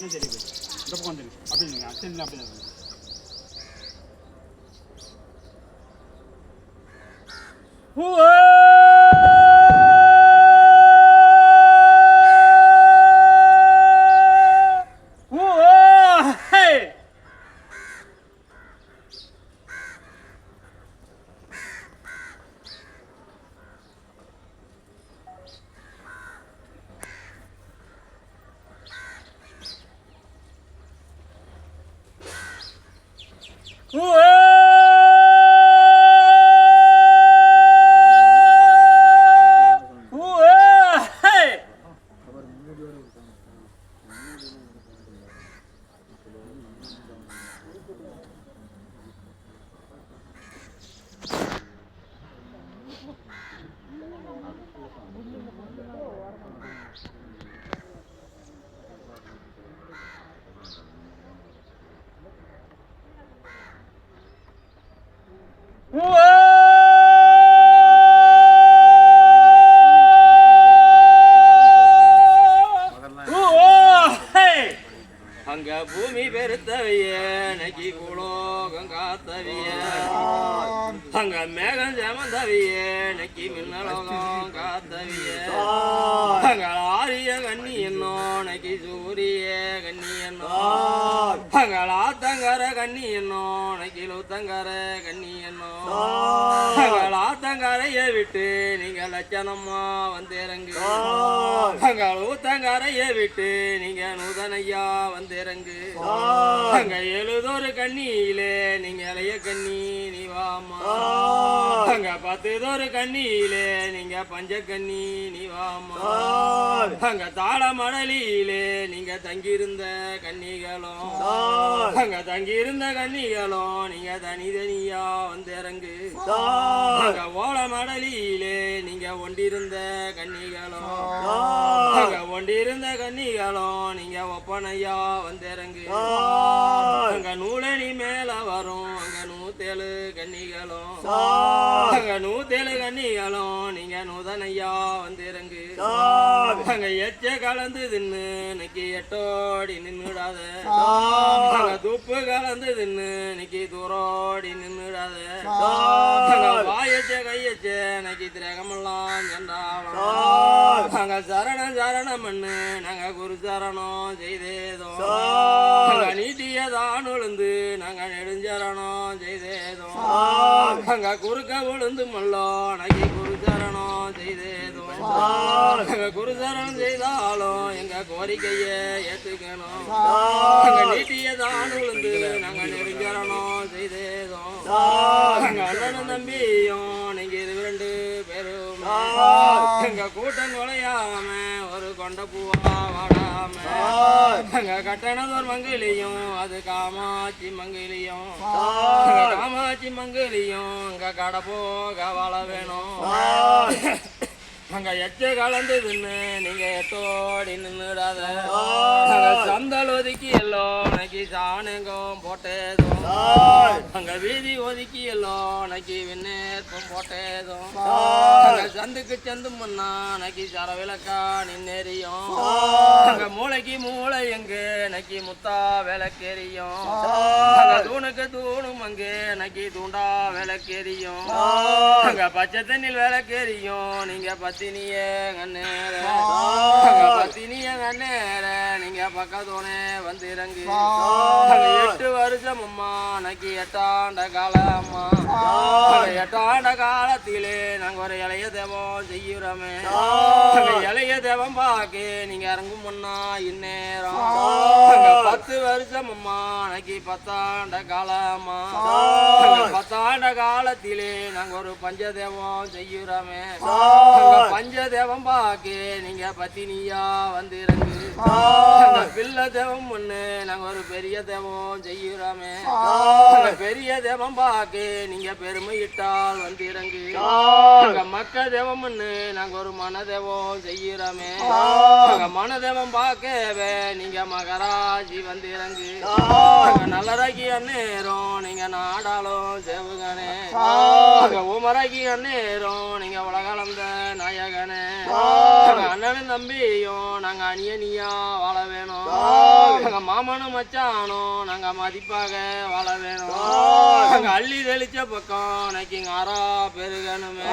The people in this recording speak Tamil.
என்ன சரி போய் இந்த பக்கம் வந்துரு அப்படி இல்லைங்க அச்சன் இல்லை அப்படி தான் அங்க நக்கி குலோகம் காத்தவிய அங்க மேகம் சேமந்தவிய நக்கி மின்னலோகம் காத்தவிய அங்க ஆரிய கண்ணி என்னோ நக்கி சூரிய கண்ணி என்னோ அங்க ஆத்தங்கர கண்ணி என்னோ நக்கி லூத்தங்கர கண்ணி என்னோ அங்க ஆத்தங்கரைய விட்டு நீங்க லட்சணமா வந்திறங்கு. அங்க ஊத்தங்கரைய விட்டு நீங்க நூதனையா வந்திறங்கு அங்க எழுதொரு கண்ணியிலே நீங்க இளைய கண்ணி நீ வாமா அங்க பத்துதொரு கண்ணியிலே நீங்க பஞ்ச கண்ணி நீ வாமா அங்க தாள மணலியிலே நீங்க தங்கியிருந்த கன்னிகளும் அங்க தங்கியிருந்த கன்னிகளும் நீங்க தனிதனியா வந்திறங்கு. அங்க ஓல மடலியிலே நீங்க ஒண்டிருந்த கன்னிகளும் அங்க ஒண்டிருந்த கன்னிகளும் நீங்க ஒப்பனையா வந்திறங்கு. அங்க அங்க நூத்தேழு கன்னிகளும் நீங்க நூதனையா வந்திறங்கு. அங்க எச்ச கலந்து தின்னு இன்னைக்கு எட்டோடி நின்னுடாத. அங்க துப்பு கலந்து தின்னு இன்னைக்கு தூரோடி நின்னுடாத. அங்க வாயச்ச கையச்ச இன்னைக்கு திரகமெல்லாம் சென்றாலும் நாங்க சரணம் சரணம் பண்ணு நாங்க குரு சரணம் செய்தேதோ. நீட்டியதான் உளுந்து நாங்க நெடுஞ்சரணம் செய்தேதோ. நாங்க குறுக்க விழுந்து மல்லோ நாங்க குரு சரணம் செய்தேதோ நாங்க குரு சரணம் செய்தாலும் எங்க கோரிக்கைய ஏத்துக்கணும். நாங்க நீட்டியதான் உளுந்து நாங்க நெடுஞ்சரணம் செய்தேதோ நாங்க அண்ணனும் தம்பியும் நீங்க இது ரெண்டு பேரும் எங்க கூட்டம் குலையாம ஒரு கொண்ட பூவா வாடாம எங்க கட்டணதோர் மங்கிலியும் அது காமாட்சி மங்கிலியும். காமாட்சி மங்கிலியும் எங்க கடை போக வாழ வேணும். அங்க எச்ச கலந்து தின்னு நீங்க எத்தோடி நின்னுடாத. அங்க சந்தல் ஒதுக்கி எல்லாம் நக்கி சாணுங்கம் போட்டேதும். அங்க வீதி ஒதுக்கி எல்லாம் நக்கி விண்ணேற்பம் போட்டேதும். சந்துக்கு சந்து முன்னா நக்கி சர விளக்கா நின்னெறியும். அங்க மூளைக்கு மூளை எங்க நக்கி முத்தா விளக்கெறியும். அங்க தூணுக்கு தூணும் அங்கே நக்கி தூண்டா விளக்கெறியும். அங்க பச்சை தண்ணில் விளக்கெறியும் நீங்க பத்தினிய கண்ணேர அங்க பத்தினிய கண்ணேர நீங்க பக்கத்தோனே வந்திறங்கு. அங்க எட்டு வருஷம் அம்மா நக்கி எட்டாண்ட காலம் எட்டாண்ட காலத்திலே நாங்க ஒரு இளைய தேவம் செய்யுறோமே. இளைய தேவம் பாக்கு நீங்க இறங்கும் முன்னா இந்நேரம். பத்து வருஷம் அம்மா நக்கி பத்தாண்ட அங்க பத்தாண்ட காலத்திலே நாங்க ஒரு பஞ்சதேவம் செய்யுறோமே. பஞ்சதேவம் பாக்கு நீங்க பத்தினியா வந்திறங்கு அங்க பிள்ளை தேவம் ஒண்ணு நாங்க ஒரு பெரிய தேவம் செய்யுறோமே. பெரிய தேவம் பாக்கு நீங்க பெருமையிட்டால் வந்திறங்கு அங்க மக்க தேவம் ஒண்ணு நாங்க ஒரு மனதேவம் செய்யுறோமே. மனதேவம் பார்க்கவே நீங்க மகராஜி வந்திறங்கு அங்க நல்லராகி அந்நேரம் நீங்க நாடாலும் சேவுகனே அங்க உமராகி அந்நேரம் நீங்க உலகளந்த நாயகனே. அண்ணனும் தம்பியும் நாங்க அணியனியா வாழ வேணும். எங்க மாமனும் மச்சானும் நாங்க மதிப்பாக வாழ வேணும். எங்க அள்ளி தெளிச்ச பக்கம் எனக்கு ஆறா பெருகணுமே.